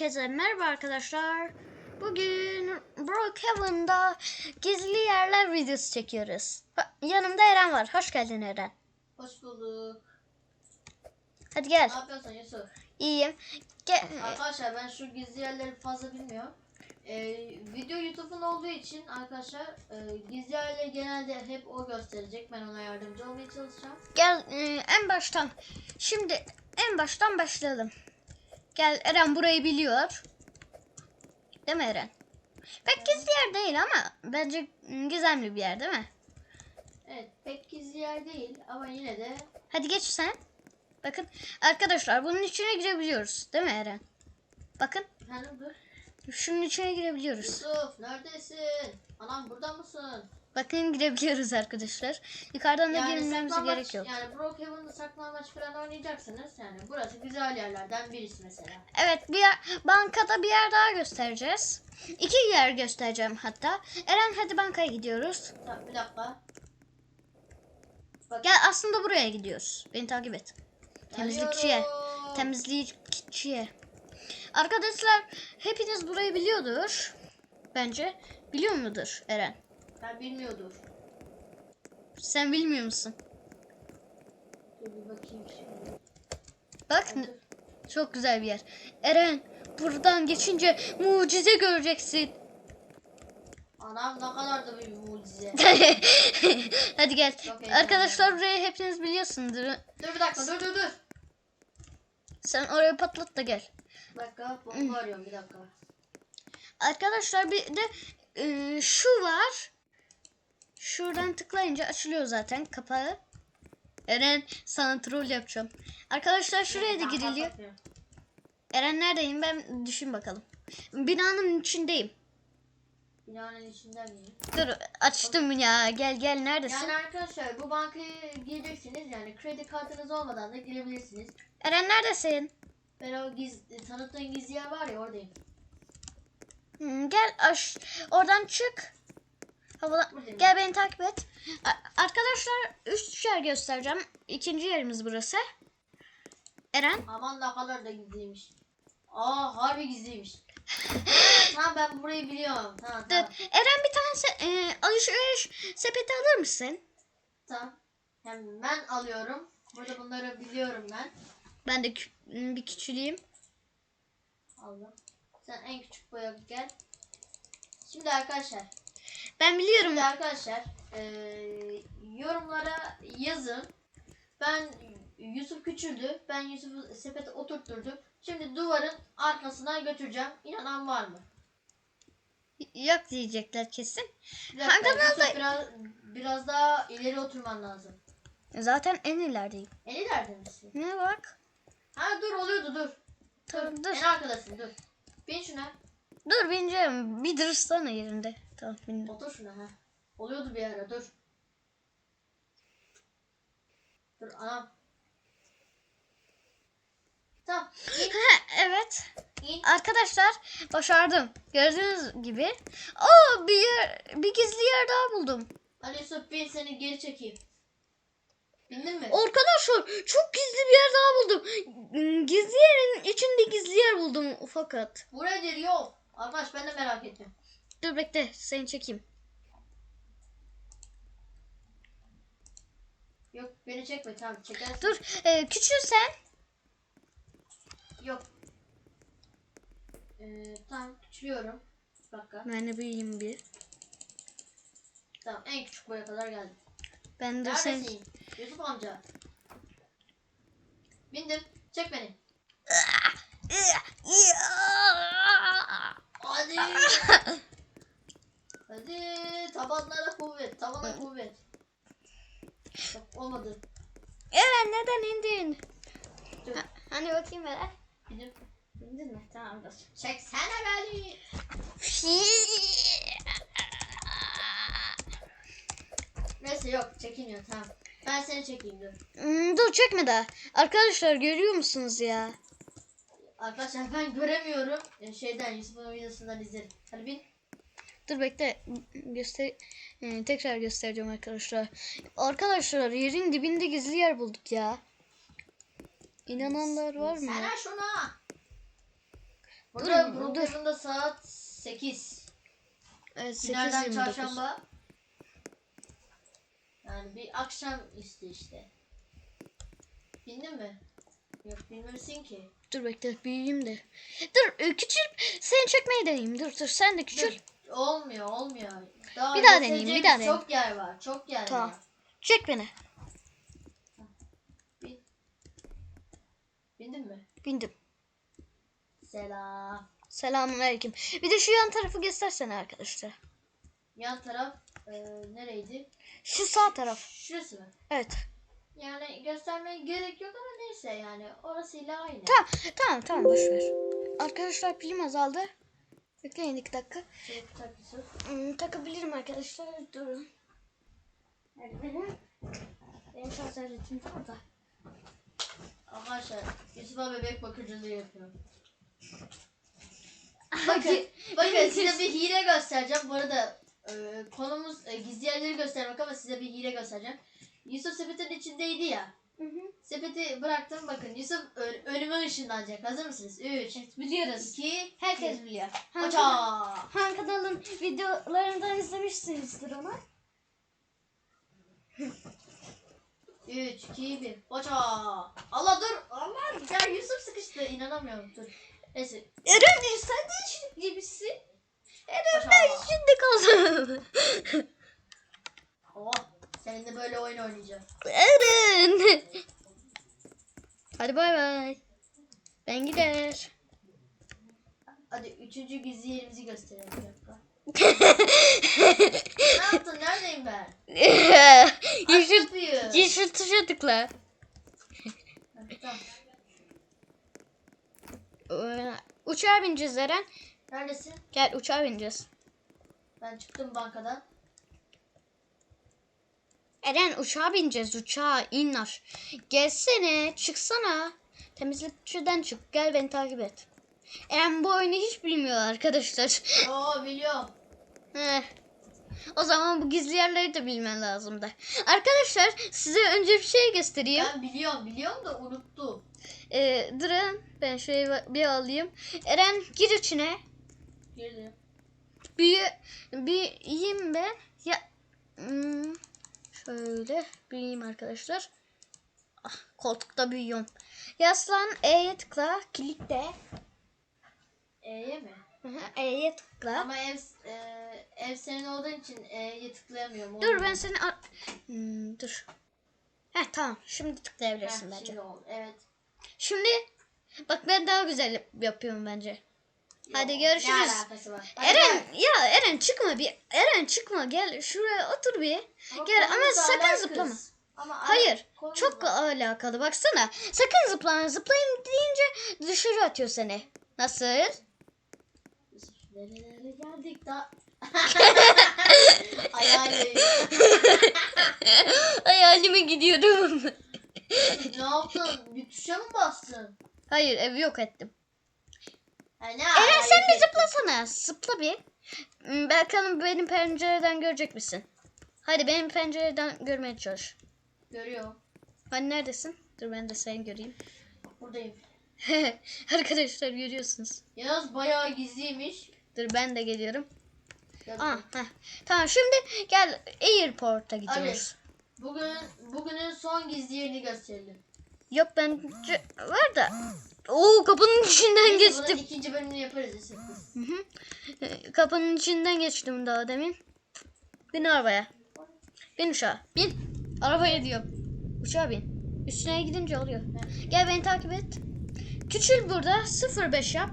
Herkese merhaba arkadaşlar. Bugün Brookhaven'da gizli yerler videosu çekiyoruz. Yanımda Eren var. Hoş geldin Eren. Hoş bulduk. Hadi gel. Ne yapıyorsun Yusuf? İyiyim. Gel. Arkadaşlar ben şu gizli yerleri fazla bilmiyorum. Ee, video YouTube'un olduğu için arkadaşlar e, gizli yerleri genelde hep o gösterecek. Ben ona yardımcı olmaya çalışacağım. Gel e, en baştan. Şimdi en baştan başlayalım. Gel Eren burayı biliyor. Değil mi Eren? Pek gizli yer değil ama bence gizemli bir yer değil mi? Evet pek gizli yer değil ama yine de Hadi geç sen. Bakın arkadaşlar bunun içine girebiliyoruz. Değil mi Eren? Bakın efendim dur. şunun içine girebiliyoruz. Yusuf neredesin? Anam burada mısın? Bakın girebiliyoruz arkadaşlar. Yukarıdan da girmemize saklambaç- gerek yok. Yani Brookhaven'da saklambaç falan oynayacaksınız. Yani burası güzel yerlerden birisi mesela. Evet bir yer, bankada bir yer daha göstereceğiz. İki yer göstereceğim hatta. Eren hadi bankaya gidiyoruz. Tamam bir dakika. Bak, Gel aslında buraya gidiyoruz. Beni takip et. Temizlikçiye. Temizlikçiye. Arkadaşlar hepiniz burayı biliyordur. Bence. Biliyor mudur Eren? Ben bilmiyordur. Sen bilmiyor musun? Dur bir bakayım şimdi. Bak dur. çok güzel bir yer. Eren buradan geçince mucize göreceksin. Anam ne kadar da bir mucize. Hadi gel. Heyecanlıyım. Arkadaşlar burayı hepiniz biliyorsundur. dur bir dakika dur dur dur. Sen orayı patlat da gel. Bir dakika bomba arıyorum bir dakika. Arkadaşlar bir de e, şu var. Şuradan tıklayınca açılıyor zaten kapağı. Eren sana troll yapacağım. Arkadaşlar şuraya da giriliyor. Eren neredeyim ben düşün bakalım. Binanın içindeyim. Binanın içinden miyim? Dur açtım ya gel gel neredesin? Yani arkadaşlar bu bankaya gireceksiniz yani kredi kartınız olmadan da girebilirsiniz. Eren neredesin? Ben o giz, tanıttığın gizli yer var ya oradayım. Hmm, gel aş oradan çık. Buradayım. gel beni takip et. Arkadaşlar üç yer göstereceğim. İkinci yerimiz burası. Eren Aman ne kadar da gizliymiş. Aa harbi gizliymiş. tamam ben burayı biliyorum. Tamam tamam. Eren bir tane se- e, alışveriş sepeti alır mısın? Tamam. Hemen alıyorum. Burada bunları biliyorum ben. Ben de kü- bir küçüleyim. Aldım. Sen en küçük boya gel. Şimdi arkadaşlar. Ben biliyorum. Şimdi arkadaşlar eee, yorumlara yazın. Ben Yusuf küçüldü. Ben Yusuf'u sepete oturtturdum. Şimdi duvarın arkasına götüreceğim. İnanan var mı? Yok diyecekler kesin. Hangi kanalda- biraz, biraz daha ileri oturman lazım. Zaten en ilerideyim. En ileride misin? Ne bak? Ha dur oluyordu dur. Tamam dur. En arkadasın dur. Bin şuna. Dur bineceğim. Bir dursana yerinde. Bindim. Otur şuna ha. Oluyordu bir ara dur. Dur anam. Tamam. Evet. in. Arkadaşlar başardım. Gördüğünüz gibi. Aa bir yer, bir gizli yer daha buldum. Ali Yusuf bin seni geri çekeyim. Bindin mi? Arkadaşlar çok gizli bir yer daha buldum. Gizli yerin içinde gizli yer buldum fakat. Buraya yok. Arkadaş ben de merak ettim. Dur bekle seni çekeyim. Yok beni çekme tamam çekersin. Dur e, küçülsen. Yok. Ee, tamam küçülüyorum. Bir dakika. Ben de büyüyeyim bir. Tamam en küçük boya kadar geldim. Ben de sen. Yusuf amca. Bindim. Çek beni. Hadi. Hadi tabanlara kuvvet, tabana kuvvet. Yok, olmadı. Evet neden indin? Dur. Ha, Hani bakayım hele. Bindim. Bindin mi? Tamam dur. Çeksene beni. Neyse yok çekilmiyor tamam. Ben seni çekeyim dur. Hmm, dur çekme daha. Arkadaşlar görüyor musunuz ya? Arkadaşlar ben göremiyorum. Ee, Şeyden Yusuf'un videosundan izlerim. Hadi bin. Dur bekle göster e, tekrar göstereceğim arkadaşlar. Arkadaşlar yerin dibinde gizli yer bulduk ya. İnananlar var mı? Sana şuna. Burada Dur, dur. Brookhaven'da saat 8. Evet, Günlerden 8.29. çarşamba. Yani bir akşam üstü işte. Bindin mi? Yok bilmesin ki. Dur bekle büyüyeyim de. Dur e, küçül. Seni çekmeyi deneyeyim. Dur dur sen de küçül. Dur, Olmuyor olmuyor. Daha Bir daha deneyeyim, bir daha deneyeyim. Çok yer var. Çok yer Tamam. var. Çek beni. Bin. Bindin mi? Bindim. Selam. Selamun aleyküm. Bir de şu yan tarafı göstersene arkadaşlar. Yan taraf e, nereydi? Şu sağ taraf. Şurası mı? Evet. Yani göstermeye gerek yok ama neyse yani orasıyla aynı. Tamam tamam tamam boş ver. Arkadaşlar pilim azaldı. Bekleyin iki dakika. Şey, tak Yusuf. Hmm, takabilirim arkadaşlar. Durun. Yani benim benim şarj aletim orada. Arkadaşlar Yusuf'a bebek bakıcılığı yapıyor. bakın, bakın size bir hile göstereceğim. Bu arada e, konumuz e, gizli yerleri göstermek ama size bir hile göstereceğim. Yusuf sepetin içindeydi ya. Hı hı. Sepeti bıraktım. Bakın Yusuf ö- önüme ışınlanacak. Hazır mısınız? 3, Biliyoruz. 2, Herkes 1. biliyor. Hoca. Han kanalın videolarından izlemişsinizdir onu. 3, 2, 1. Hoca. Allah dur. Allah. Ya Yusuf sıkıştı. İnanamıyorum. Dur. Neyse. Eren sen de içinde gibisin. Eren Hoca. içinde kaldım. Oh. Seninle böyle oyun oynayacağım. Eren. Hadi bay bay. Ben gider. Hadi üçüncü gizli yerimizi gösterelim. Ne yaptın? Neredeyim ben? Yeşil, kapıyı. yeşil tuşa tıkla. Tamam. Ee, Uçağa bineceğiz Eren. Neredesin? Gel uçağa bineceğiz. Ben çıktım bankadan. Eren uçağa bineceğiz uçağa in aş. Gelsene çıksana. Temizlikçiden çık gel beni takip et. Eren bu oyunu hiç bilmiyor arkadaşlar. Oo biliyorum. Heh. O zaman bu gizli yerleri de bilmen lazım da. Arkadaşlar size önce bir şey göstereyim. Ben biliyorum. Biliyorum da unuttum. Ee, durun ben şöyle bir alayım. Eren gir içine. Girdim. Büyü, büyüyeyim ben. Ya hmm, şöyle büyüyeyim arkadaşlar. Ah, koltukta büyüyorum. Yaslan E'ye tıkla. Kilitle. E'ye mi? E'ye tıkla. Ama ev, e, ev senin olduğun için E'ye tıklayamıyorum. Dur ben seni... Hmm, dur. Heh tamam şimdi Heh, tıklayabilirsin bence. şimdi oldu. Evet. Şimdi bak ben daha güzel yapıyorum bence. Hadi görüşürüz. Eren ya Eren çıkma bir. Eren çıkma gel şuraya otur bir. Ama Gel ama sakın zıplama. Ama Hayır. Çok al- alakalı baksana. Sakın zıplama. Zıplayayım deyince dışarı atıyor seni. Nasıl? Nerelere geldik da. Hayali. Hayalime gidiyorum. ne yaptın? Bir tuşa mı bastın? Hayır evi yok ettim. Eren sen bir zıplasana. Zıpla bir. Hmm, Bakalım benim pencereden görecek misin? Hadi benim pencereden görmeye çalış. Görüyorum. Hani neredesin? Dur ben de seni göreyim. Buradayım. Arkadaşlar görüyorsunuz. Yalnız bayağı gizliymiş. Dur ben de geliyorum. Gel Aa, heh. Tamam şimdi gel airport'a gidiyoruz. Bugün bugünün son gizli yerini gösterelim. Yok bence var da. Oo kapının içinden Neyse, bunun geçtim. ikinci bölümünü yaparız. Hı hı. Ee, Kapının içinden geçtim daha demin. Bin arabaya. Bin uçağa. Bin. Arabaya diyorum. Uçağa bin. Üstüne gidince oluyor. Gel beni takip et. Küçül burada 05 yap.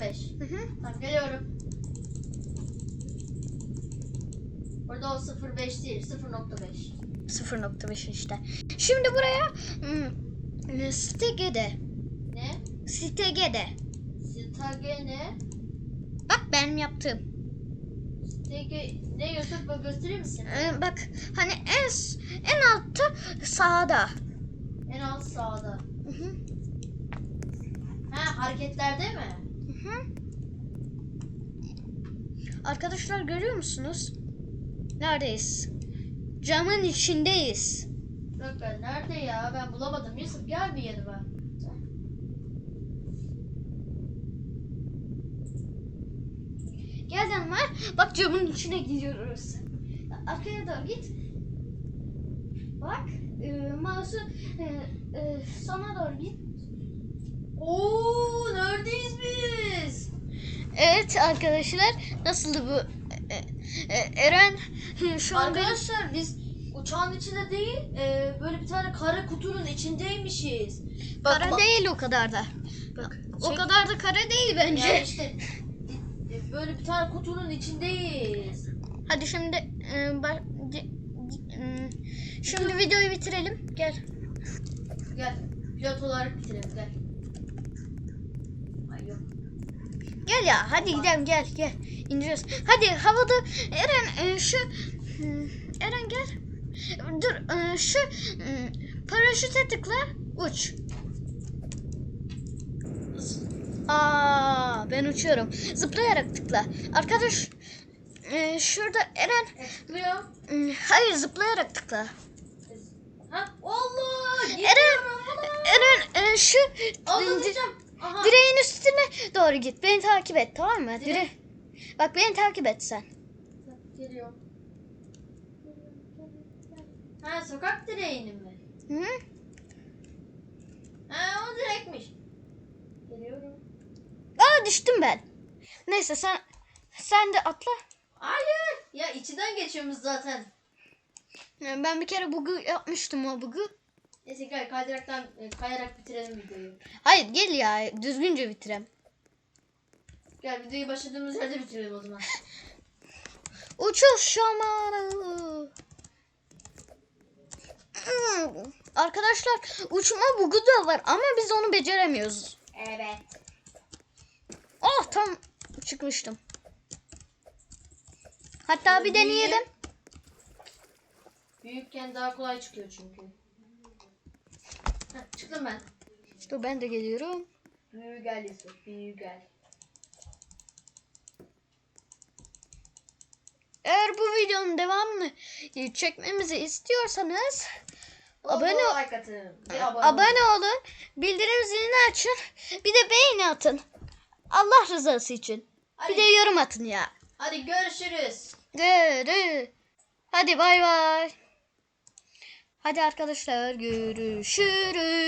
05. Hı hı. Tamam geliyorum. Burada o 05 değil 0.5. 0.5 işte. Şimdi buraya hmm, Stegede. Ne? Stegede. Stagene. Bak benim yaptığım. Stege ne Yusuf bak göstereyim misin? Ee, bak hani en en altta sağda. En alt sağda. Hı hı. Ha hareketlerde mi? Hı hı. Arkadaşlar görüyor musunuz? Neredeyiz? Camın içindeyiz. Bir dakika nerede ya? Ben bulamadım. Yusuf gel bir yanıma. Yanıma. Bak camın içine giriyoruz. Arkaya doğru git. Bak e, mouse'u e, e, sana doğru git. Oo neredeyiz biz? Evet arkadaşlar nasıldı bu? E, e, Eren şu an benim- Arkadaşlar biz uçağın içinde değil e, böyle bir tane kara kutunun içindeymişiz. Bak, kara bak- değil o kadar da. Bak, O çek- kadar da kara değil bence. Yani işte böyle bir tane kutunun içindeyiz. Hadi şimdi e, ba- di- di- e, şimdi videoyu bitirelim. Gel. Gel pilot olarak bitirelim gel. Ay yok. Gel ya hadi gidelim gel gel. İndiriyoruz. Hadi havada Eren e, şu Eren gel. Dur e, şu e, paraşüte tıkla uç. Aa ben uçuyorum. Zıplayarak tıkla. Arkadaş e, şurada Eren E, tıklıyor. e, hayır zıplayarak tıkla. Ha Allah! Eren. Eren e, şu direğin üstüne doğru git. Beni takip et tamam mı? Dire. Bak beni takip et sen. Geliyor. Ha sokak direğinin mi? Hı -hı. Ha o direkmiş. Geliyorum. Aa düştüm ben. Neyse sen sen de atla. Hayır. Ya içinden geçiyormuş zaten. Yani Ben bir kere bug'u yapmıştım o bug'u. Neyse gel kaydıraktan e, kayarak bitirelim videoyu. Hayır gel ya düzgünce bitirem. Gel videoyu başladığımız yerde bitirelim o zaman. Uçuş şamanı. Hmm, Arkadaşlar uçma bug'u da var ama biz onu beceremiyoruz. Evet. Oh tam çıkmıştım. Hatta bir deneyelim. Büyükken daha kolay çıkıyor çünkü. Heh, çıktım ben. Dur ben de geliyorum. Büyü gel Yusuf. Büyü gel. Eğer bu videonun devamını çekmemizi istiyorsanız abone Abone like atın. Abone, abone olun, bildirim zilini açın, bir de beğeni atın. Allah rızası için. Hadi, Bir de yorum atın ya. hadi görüşürüz. Görü. Hadi bay bay. Hadi arkadaşlar görüşürüz.